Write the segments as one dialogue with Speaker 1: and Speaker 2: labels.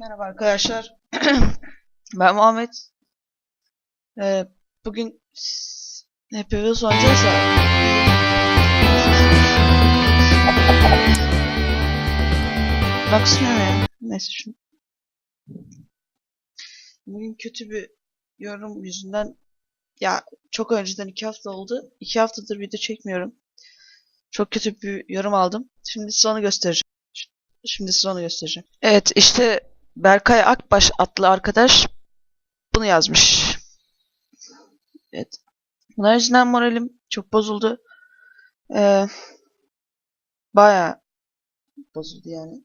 Speaker 1: Merhaba arkadaşlar. ben Muhammed. Ee, bugün s- hepimiz oynayacağız ya. Bak ya. Neyse şunu. Bugün kötü bir yorum yüzünden ya çok önceden iki hafta oldu. iki haftadır video çekmiyorum. Çok kötü bir yorum aldım. Şimdi size onu göstereceğim. Şimdi size onu göstereceğim. Evet işte Berkay Akbaş adlı arkadaş bunu yazmış. Evet. Bunlar yüzünden moralim çok bozuldu. Ee, bayağı bozuldu yani.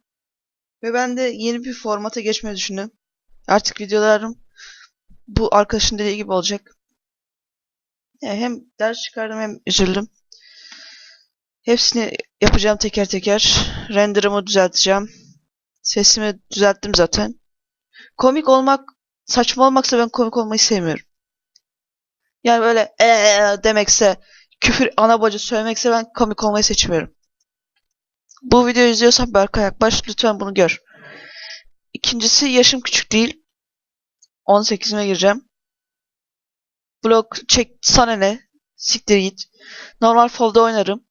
Speaker 1: Ve ben de yeni bir formata geçmeyi düşündüm. Artık videolarım bu arkadaşın dediği gibi olacak. Yani hem ders çıkardım hem üzüldüm. Hepsini yapacağım teker teker. Render'ımı düzelteceğim. Sesimi düzelttim zaten. Komik olmak saçma olmaksa ben komik olmayı sevmiyorum. Yani böyle eee demekse, küfür ana bacı söylemekse ben komik olmayı seçmiyorum. Bu videoyu izliyorsan Berkay Akbaş lütfen bunu gör. İkincisi yaşım küçük değil. 18'ime gireceğim. Blog çek sana ne? Siktir git. Normal folda oynarım.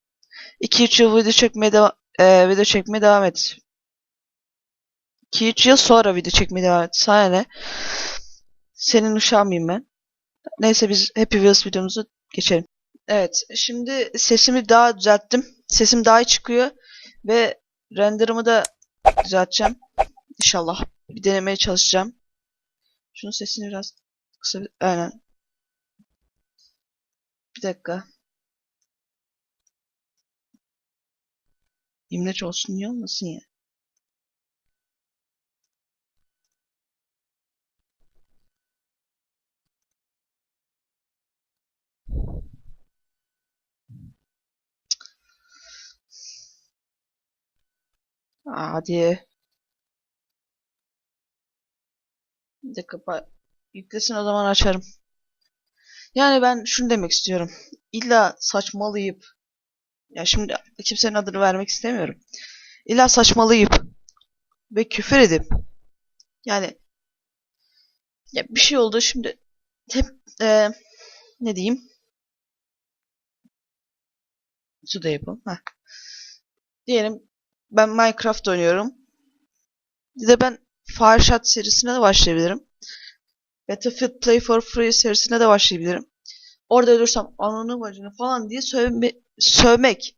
Speaker 1: 2-3 yıl video çekmeye devam eee, video çekmeye devam et. 2-3 yıl sonra video çekmeye devam et. Sana ne? Senin uşağın mıyım ben? Neyse biz Happy Wheels videomuzu geçelim. Evet, şimdi sesimi daha düzelttim. Sesim daha iyi çıkıyor ve renderımı da düzelteceğim. İnşallah. Bir denemeye çalışacağım. Şunun sesini biraz kısa aynen. Bir dakika. İmleç olsun niye olmasın ya? Hadi. Bir dakika yüklesin o zaman açarım. Yani ben şunu demek istiyorum. İlla saçmalayıp ya şimdi kimsenin adını vermek istemiyorum. İlla saçmalayıp ve küfür edip yani ya bir şey oldu şimdi hep eee, ne diyeyim? Su da yapalım. Heh. Diyelim ben Minecraft oynuyorum. Bir de ben Fireshot serisine de başlayabilirim. Battlefield Play for Free serisine de başlayabilirim. Orada ölürsem ananı bacını falan diye sövme, sövmek.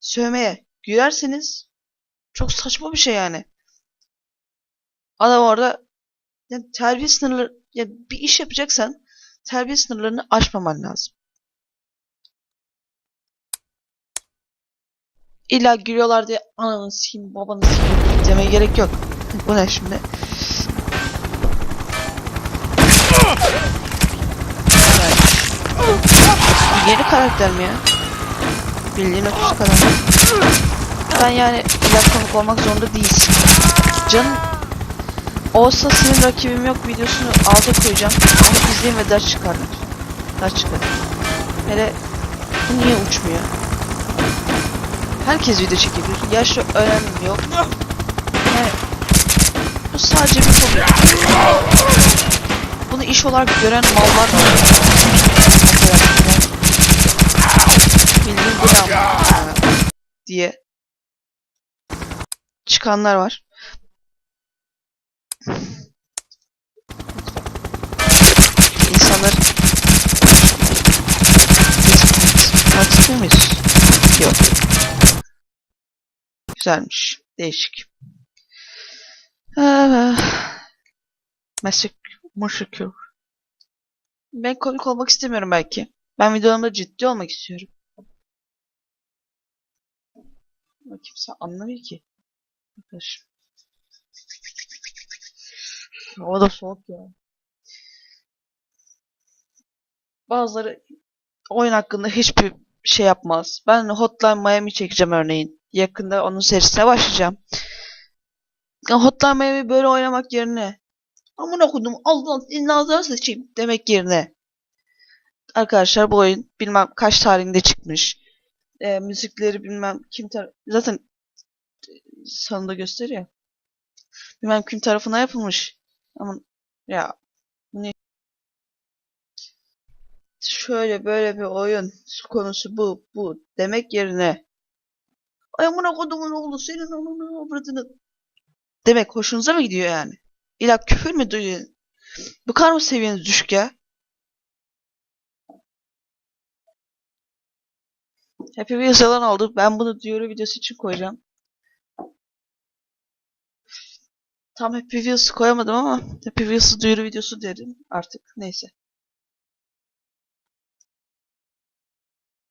Speaker 1: Sövmeye gülerseniz çok saçma bir şey yani. Adam orada yani terbiye sınırları ya bir iş yapacaksan terbiye sınırlarını aşmaman lazım. İlla gülüyorlar diye ananı sikeyim babanı sikeyim demeye gerek yok. Bu ne şimdi? Yeni karakter mi ya? Bildiğin ötüsü kadar. Ben yani illa konuk olmak zorunda değilsin. Canım olsa senin rakibim yok videosunu alta koyacağım. Onu izleyin ve ders çıkarın. Ders çıkarın. Hele bu niye uçmuyor? Herkes video çekebilir. Yaş önemli yok. Yani bu sadece bir hobi. Bunu iş olarak gören mallar var. Bildiğin ama, diye çıkanlar var. İnsanlar Güzelmiş. Değişik. Ah, Meslek muşukür. Ben komik olmak istemiyorum belki. Ben videolarımda ciddi olmak istiyorum. Kimse anlamıyor ki. Arkadaş. O da soğuk ya. Bazıları oyun hakkında hiçbir şey yapmaz. Ben Hotline Miami çekeceğim örneğin. Yakında onun serisine başlayacağım. Ya Hotline Miami böyle oynamak yerine Aman okudum Allah senin ağzına sıçayım demek yerine Arkadaşlar bu oyun bilmem kaç tarihinde çıkmış. E, müzikleri bilmem kim tar zaten e, sonunda gösteriyor. bilmem kim tarafından yapılmış. Ama ya ne şöyle böyle bir oyun konusu bu bu demek yerine ay amına kodumun oğlu senin ananı avradını demek hoşunuza mı gidiyor yani? İlla küfür mü duyuyor? Bu kadar mı seviyeniz düşük ya? Happy Wheels yalan oldu. Ben bunu duyuru videosu için koyacağım. Tam Happy Wheels koyamadım ama Happy Wheels'ı duyuru videosu derim artık. Neyse.